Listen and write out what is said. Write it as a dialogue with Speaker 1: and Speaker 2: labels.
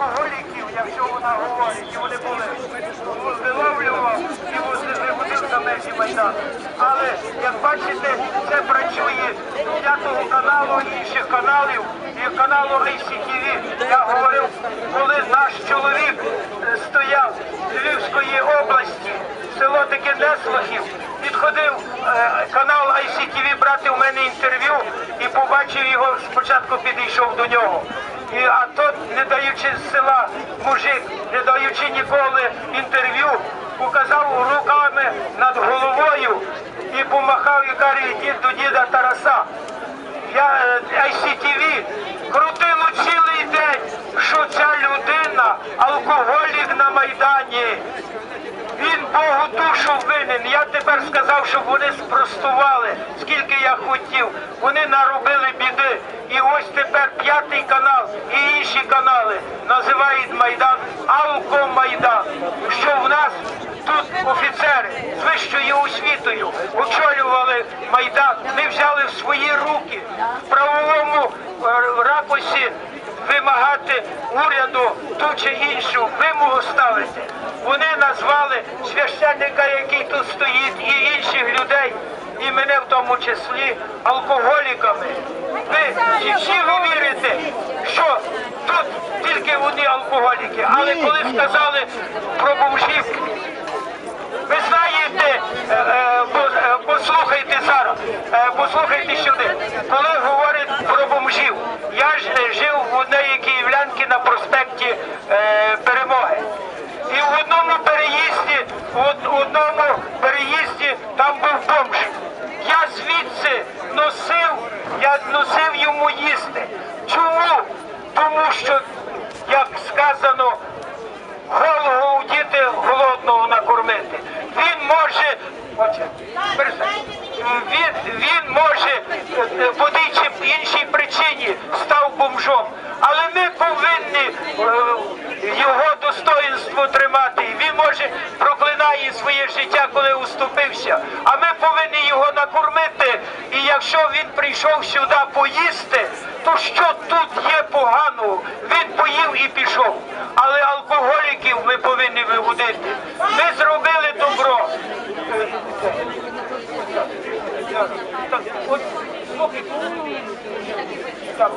Speaker 1: алкоголіків, якщо вона говорить, і вони були, виловлював і виводив за межі Майдану. Але, як бачите, це працює п'ятого каналу і інших каналів, і каналу ICTV. Я говорив, коли наш чоловік е, стояв з Львівської області, село таке Неслахів, підходив е, канал ICTV брати у мене інтерв'ю і побачив його, спочатку підійшов до нього. І, а тот, не даючи з села мужик, не даючи ніколи інтерв'ю, показав руками над головою і помахав і каже, йдіть до діда Тараса. Я е, ICTV крутило цілий день, що ця людина алкоголік на Майдані. Він Богу душу винен. Я тепер сказав, щоб вони спростували, скільки я хотів. Вони наробили біди. І ось тепер п'ятий канал і інші канали називають Майдан Алкомайдан. Що в нас тут офіцери з вищою освітою очолювали Майдан. Ми взяли в свої руки в правовому е, ракурсі вимагати уряду ту чи іншу вимогу ставити. Вони назвали священника, який тут стоїть, і інших людей, і мене в тому числі, алкоголіками. Ви всі ви вірите, що тут тільки вони алкоголіки, але коли сказали про бомжів, ви знаєте, е, е, е, послухайте зараз, послухайте сюди. Коли говорять про бомжів, я ж жив в одній київлянці на проспекті Перемоги. І в одному переїзді, в одному переїзді там був бомж. Я звідси носив, я носив йому їсти. Чому? Тому що, сказано, голову діти голодного накормити. Він може, він, він може е, по чи іншій причині став бомжом. Але ми повинні е, його достоїнство тримати. Він може проклинає своє життя, коли уступився. А ми повинні його накормити. І якщо він прийшов сюди поїсти, то що тут є поганого? І пішов. Але алкоголіків ми повинні виводити. Ми зробили добро. Так,